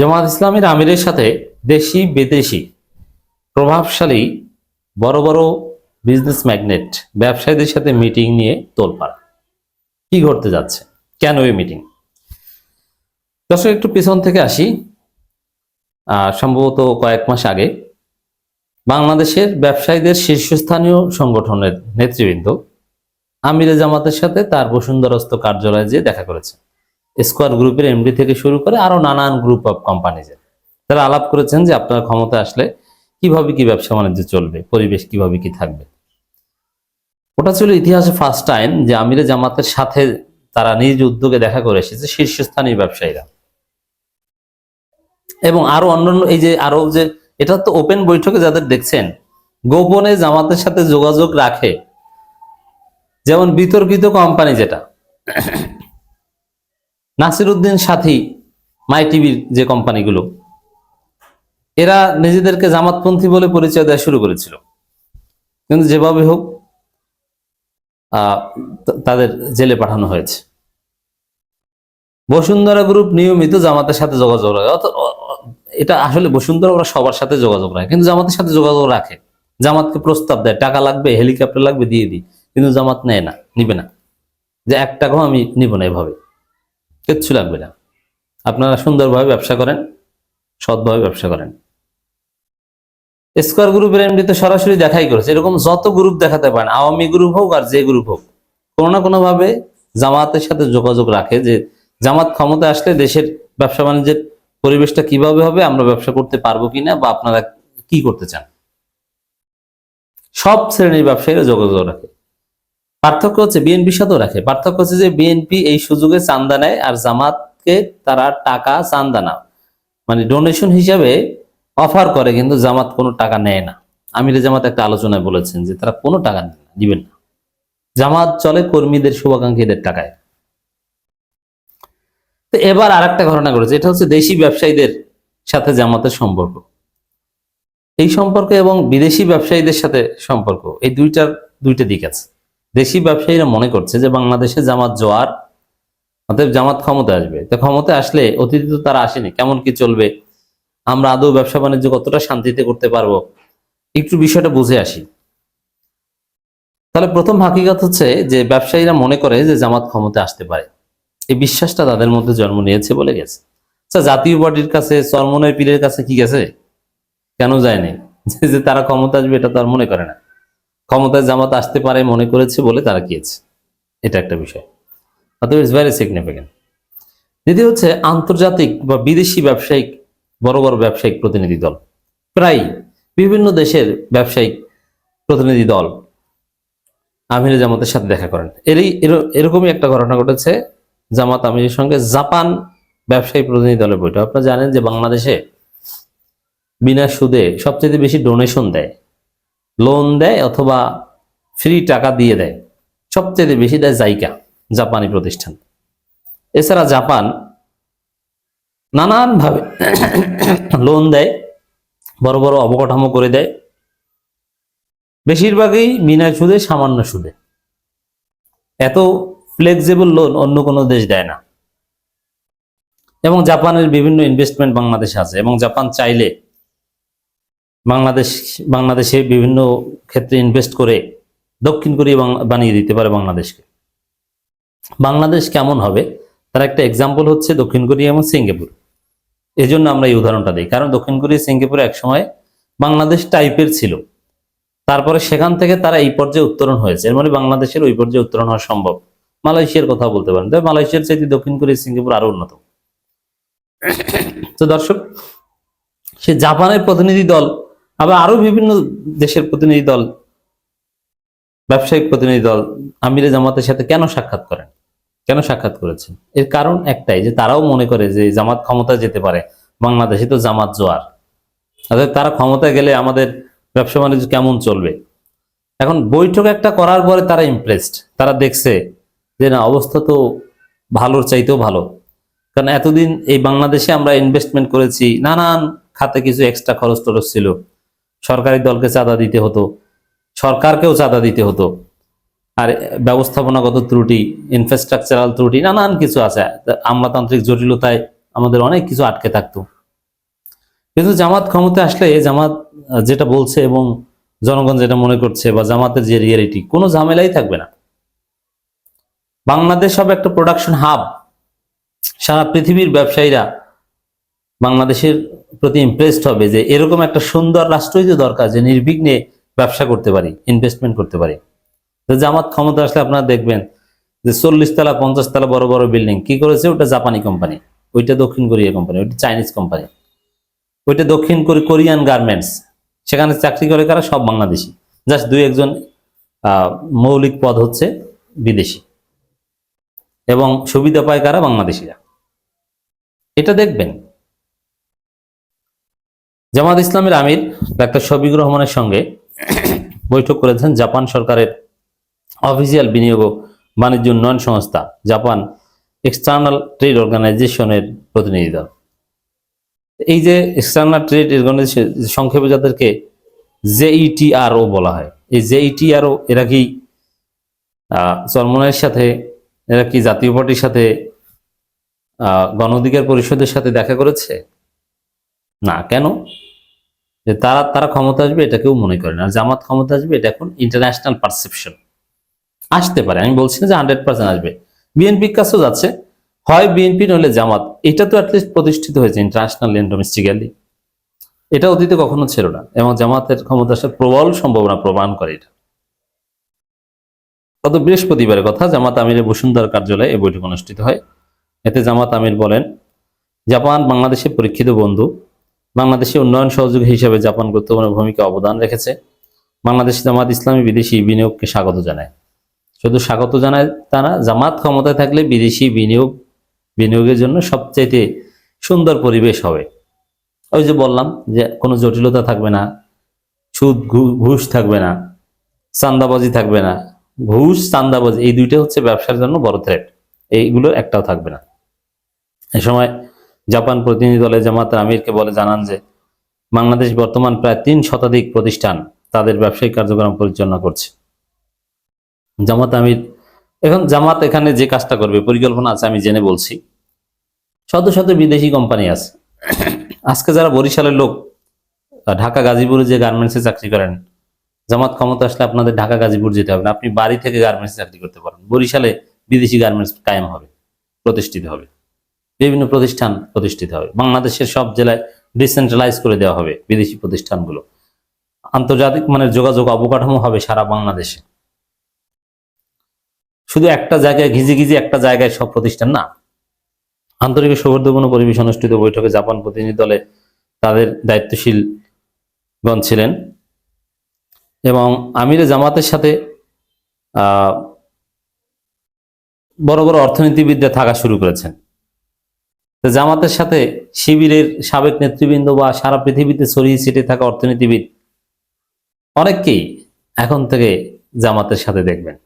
জামাত ইসলামের আমিরের সাথে দেশি, বিদেশি প্রভাবশালী বড় বড় বিজনেস ম্যাগনেট ব্যবসায়ীদের সাথে মিটিং নিয়ে তোলপাড়। কি ঘটতে যাচ্ছে? কেন এই মিটিং দর্শক, একটু পিছন থেকে আসি। সম্ভবত কয়েক মাস আগে বাংলাদেশের ব্যবসায়ীদের শীর্ষস্থানীয় সংগঠনের নেতৃবৃন্দ আমিরে জামাতের সাথে তার বসুন্ধরস্থ কার্যালয়ে যেয়ে দেখা করেছে। স্কোয়ার গ্রুপের এমডি থেকে শুরু করে আরও নানান গ্রুপ অফ কোম্পানিজের তারা আলাপ করেছেন যে আপনার ক্ষমতা আসলে কীভাবে কি ব্যবসা বাণিজ্য চলবে, পরিবেশ কীভাবে কি থাকবে। ওটা ছিল ইতিহাসে ফার্স্ট টাইম যে আমিরে জামাতের সাথে তারা নিজ উদ্যোগে দেখা করে এসেছে শীর্ষস্থানীয় ব্যবসায়ীরা। এবং আরও অন্যান্য এই যে আরও যে এটা তো ওপেন বৈঠকে যাদের দেখছেন, গোপনে জামাতের সাথে যোগাযোগ রাখে, যেমন বিতর্কিত কোম্পানি যেটা। নাসিরুদ্দিন সাথী, মাই টিভির যে কোম্পানিগুলো, এরা নিজেদেরকে জামাতপন্থী বলে পরিচয় দেওয়া শুরু করেছিল। কিন্তু যেভাবে হোক তাদের জেলে পাঠানো হয়েছে। বসুন্ধরা গ্রুপ নিয়মিত জামাতের সাথে যোগাযোগ রাখে। এটা আসলে বসুন্ধরা ওরা সবার সাথে যোগাযোগ রাখে। কিন্তু জামাতের সাথে যোগাযোগ রাখে। জামাতকে প্রস্তাব দেয়, টাকা লাগবে, হেলিকপ্টার লাগবে, দিয়ে দিই। কিন্তু জামাত নেয় না, নিবে না। যে এক টাকাও আমি নিব না এভাবে। কিচ্ছু লাগবে না। আপনারা সুন্দরভাবে ব্যবসা করেন, সৎভাবে ব্যবসা করেন। স্কোয়ার গ্রুপের এমডি তো সরাসরি দেখাই করেছে। এরকম যত গ্রুপ দেখাতে পারেন, আওয়ামী গ্রুপ হোক আর যে গ্রুপ হোক, কোনো না কোনো ভাবে জামাতের সাথে যোগাযোগ রাখে যে জামাত ক্ষমতা আসলে দেশের ব্যবসা বাণিজ্যের পরিবেশটা কীভাবে হবে, আমরা ব্যবসা করতে পারব কিনা বা আপনারা কি করতে চান। সব শ্রেণির ব্যবসায়ীরা যোগাযোগ রাখে। পার্থক্য হচ্ছে বিএনপির সাথেও রাখে। পার্থক্য হচ্ছে যে বিএনপি এই সুযোগে চান্দা নেয় আর জামাতকে তারা টাকা চান্দা না। মানে ডোনেশন হিসাবে অফার করে কিন্তু জামাত কোনো টাকা নেয় না। আমির জামাত একটা আলোচনায় বলেছেন যে তারা কোনো টাকা দিবেন না জামাত চলে কর্মীদের শুভাকাঙ্ক্ষীদের টাকায়। তো এবার আর একটা ঘটনা ঘটেছে, এটা হচ্ছে দেশি ব্যবসায়ীদের সাথে জামাতের সম্পর্ক। এই সম্পর্ক এবং বিদেশি ব্যবসায়ীদের সাথে সম্পর্ক, এই দুইটার, দুইটা দিক আছে। দেশি ব্যবসায়ীরা মনে করছে যে বাংলাদেশে জামাত জোয়ার, অতএব জামাত ক্ষমতা আসবে। তো ক্ষমতা আসলে অতীতে তো তারা আসেনি, কেমন কি চলবে? আমরা আদৌ ব্যবসা বাণিজ্য কতটা শান্তিতে করতে পারব? একটু বিষয়টা বুঝে আসি। তাহলে প্রথম হাকিকত হচ্ছে যে ব্যবসায়ীরা মনে করে যে জামাত ক্ষমতা আসতে পারে। এই বিশ্বাসটা তাদের মধ্যে জন্ম নিয়েছে বলে গেছে। আচ্ছা জাতীয় পার্টির কাছে চরমনের পীরের কাছে কি গেছে? কেন যায়নি? যে তারা ক্ষমতা আসবে এটা তার মনে করে না। ক্ষমতায় জামাত আসতে পারে মনে করেছে বলে তারা গিয়েছে। এটা একটা বিষয়। অতএব ইটস ভেরি সিগনিফিকেন্ট দ্বিতীয় হচ্ছে আন্তর্জাতিক বা বিদেশি ব্যবসায়িক, বড় বড় ব্যবসায়িক প্রতিনিধি দল। প্রায় বিভিন্ন দেশের ব্যবসায়িক প্রতিনিধি দল আমির জামাতের সাথে দেখা করেন। এরই, এর- এরকমই একটা ঘটনা ঘটেছে জামাত আমিরের সঙ্গে জাপান ব্যবসায়ী প্রতিনিধি দলের বৈঠক। আপনারা জানেন যে বাংলাদেশে বিনা সুদে সবচেয়ে বেশি ডোনেশন দেয় লোন দেয় অথবা ফ্রি টাকা দিয়ে দেয়। সবচেয়ে বেশি দেয় জাইকা, জাপানি প্রতিষ্ঠান। এছাড়া জাপান নানানভাবে লোন দেয়, বড় বড় অবকাঠামো করে দেয়। বেশিরভাগই বিনা সুদে, সামান্য সুদে। এত ফ্লেক্সিবল লোন অন্য কোনো দেশ দেয় না। এবং জাপানের বিভিন্ন ইনভেস্টমেন্ট বাংলাদেশে আছে। এবং জাপান চাইলে বাংলাদেশ, বাংলাদেশে বিভিন্ন ক্ষেত্রে ইনভেস্ট করে দক্ষিণ কোরিয়া বানিয়ে দিতে পারে বাংলাদেশকে। বাংলাদেশ কেমন হবে? তার একটা এক্সাম্পল হচ্ছে দক্ষিণ কোরিয়া এবং সিঙ্গাপুর। এই জন্য আমরা এই উদাহরণটা দিই। কারণ দক্ষিণ কোরিয়া, সিঙ্গাপুর একসময় বাংলাদেশ টাইপের ছিল। তারপরে সেখান থেকে তারা এই পর্যায়ে উত্তরণ হয়েছে। এর মানে বাংলাদেশের ওই পর্যায়ে উত্তরণ হওয়া সম্ভব। মালয়েশিয়ার কথা বলতে পারেন। তবে মালয়েশিয়ার চাইতে দক্ষিণ কোরিয়া, সিঙ্গাপুর আরও উন্নত। তো দর্শক, সে জাপানের প্রতিনিধি দল আবার আরও বিভিন্ন দেশের প্রতিনিধি দল, ব্যবসায়িক প্রতিনিধি দল, আমিরে জামাতের সাথে কেন সাক্ষাৎ করেন? কেন সাক্ষাৎ করেছেন? এর কারণ একটাই, যে তারাও মনে করে যে জামাত ক্ষমতা যেতে পারে। বাংলাদেশে তো জামাত জোয়ার। অর্থাৎ তারা ক্ষমতায় গেলে আমাদের ব্যবসা বাণিজ্য কেমন চলবে? এখন বৈঠক একটা করার পরে তারা ইমপ্রেসড তারা দেখছে যে না, অবস্থা তো ভালোর চাইতেও ভালো। কারণ এতদিন এই বাংলাদেশে আমরা ইনভেস্টমেন্ট করেছি, নানান খাতে কিছু এক্সট্রা খরচ টরচ ছিল। সরকারি দলকে চাঁদা দিতে হতো, সরকারকেও চাঁদা দিতে হতো। আর ব্যবস্থাপনাগত ত্রুটি ইনফ্রাস্ট্রাকচারাল ত্রুটি, নানান কিছু আছে। আমলাতান্ত্রিক জটিলতায় আমাদের অনেক কিছু আটকে থাকতো। কিন্তু জামাত ক্ষমতা আসলে জামাত যেটা বলছে এবং জনগণ যেটা মনে করছে বা জামাতের যে রিয়েলিটি কোনো ঝামেলাই থাকবে না। বাংলাদেশ হবে একটা প্রোডাকশন হাব সারা পৃথিবীর ব্যবসায়ীরা বাংলাদেশের প্রতি ইমপ্রেসড হবে যে এরকম একটা সুন্দর রাষ্ট্রই তো দরকার, যে নির্বিঘ্নে ব্যবসা করতে পারি ইনভেস্টমেন্ট করতে পারি। তো জামাত ক্ষমতা আসলে আপনারা দেখবেন যে চল্লিশ তলা, পঞ্চাশ তলা বড় বড় বিল্ডিং কি করেছে? ওটা জাপানি কোম্পানি ওইটা দক্ষিণ কোরিয়া কোম্পানি ওইটা চাইনিজ কোম্পানি ওইটা দক্ষিণ কোরিয়ান গার্মেন্টস সেখানে চাকরি করে কারা? সব বাংলাদেশি। জাস্ট দুই একজন মৌলিক পদ হচ্ছে বিদেশি। এবং সুবিধা পায় কারা? বাংলাদেশিরা। এটা দেখবেন। জামাত ইসলামের আমির ডাক্তার শফিকুর রহমানের সঙ্গে বৈঠক করেছেন জাপান সরকারের অফিসিয়াল বিনিয়োগ বাণিজ্য উন্নয়ন সংস্থা জাপান এক্সটার্নাল ট্রেড অর্গানাইজেশনের প্রতিনিধি দল। এই যে এক্সটার্নাল ট্রেড অর্গানাইজেশন সংক্ষেপে যাদেরকে জেইটিআরও বলা হয় এই জেইটিআরও এরা কি আহ, চরমনের সাথে এরা কি জাতীয় পার্টির সাথে গণ অধিকার পরিষদের সাথে দেখা করেছে? না, কেন? যে তারা তারা ক্ষমতা আসবে, এটা কেউ মনে করে না। জামাত ক্ষমতা আসবে, এটা এখন ইন্টারন্যাশনাল পারসেপশন আসতে পারে, আমি বলছি না যে হান্ড্রেড পার্সেন্ট আসবে। বিএনপির কাছেও যাচ্ছে। হয় বিএনপি নইলে জামাত। এটা তো অ্যাটলিস্ট প্রতিষ্ঠিত হয়েছে ইন্টারন্যাশনাল এন্ড ডোমেস্টিক্যালি এটা অতীতে কখনো ছিল না, এবং জামাতের ক্ষমতা আসার প্রবল সম্ভাবনা প্রমাণ করে এটা। গত বৃহস্পতিবারের কথা, জামাত আমিরের বসুন্ধরা কার্যালয়ে এই বৈঠক অনুষ্ঠিত হয়। এতে জামাত আমির বলেন, জাপান বাংলাদেশের পরীক্ষিত বন্ধু বাংলাদেশে উন্নয়ন সহযোগী হিসেবে জাপান গুরুত্বপূর্ণ ভূমিকা অবদান রেখেছে। বাংলাদেশ জামাত ইসলামী বিদেশি বিনিয়োগকে স্বাগত জানায়। শুধু স্বাগত জানায় তারা জামাত ক্ষমতায় থাকলে বিদেশি বিনিয়োগ, বিনিয়োগের জন্য সবচাইতে সুন্দর পরিবেশ হবে। ওই যে বললাম যে কোনো জটিলতা থাকবে না, সুদ ঘুষ থাকবে না চান্দাবাজি থাকবে না। ঘুষ চান্দাবাজি এই দুইটা হচ্ছে ব্যবসার জন্য বড় থ্রেট এইগুলোর একটাও থাকবে না। এ সময় জাপান প্রতিনিধি দলে জামাত আমিরকে বলে জানান যে, বাংলাদেশ বর্তমান প্রায় তিন শতাধিক প্রতিষ্ঠান তাদের ব্যবসায়িক কার্যক্রম পরিচালনা করছে। জামাত আমির, এখন জামাত এখানে যে কাজটা করবে, পরিকল্পনা আছে আমি জেনে বলছি। শত শত বিদেশি কোম্পানি আছে। আজকে যারা বরিশালের লোক ঢাকা গাজীপুরে যে গার্মেন্টসে চাকরি করেন, জামাত ক্ষমতা আসলে আপনাদের ঢাকা গাজীপুর যেতে হবে আপনি বাড়ি থেকে গার্মেন্টসে চাকরি করতে পারেন। বরিশালে বিদেশি গার্মেন্টস কায়েম হবে, প্রতিষ্ঠিত হবে। বিভিন্ন প্রতিষ্ঠান প্রতিষ্ঠিত হবে। বাংলাদেশের সব জেলায় ডিসেন্ট্রালাইজ করে দেওয়া হবে বিদেশি প্রতিষ্ঠানগুলো। আন্তর্জাতিক মানের যোগাযোগ অবকাঠামো হবে সারা বাংলাদেশে। শুধু একটা জায়গায় ঘিজি ঘিজি একটা জায়গায় সব প্রতিষ্ঠান না। আন্তরিক সৌহার্দ্যপূর্ণ পরিবেশ অনুষ্ঠিত বৈঠকে জাপান প্রতিনিধি দলে তাদের দায়িত্বশীল গণ ছিলেন এবং আমিরে জামাতের সাথে বড় বড় অর্থনীতিবিদরা থাকা শুরু করেছেন। তো জামাতের সাথে শিবিরের সাবেক নেতৃবৃন্দ বা সারা পৃথিবীতে ছড়িয়ে ছিটে থাকা অর্থনীতিবিদ অনেককেই এখন থেকে জামাতের সাথে দেখবেন।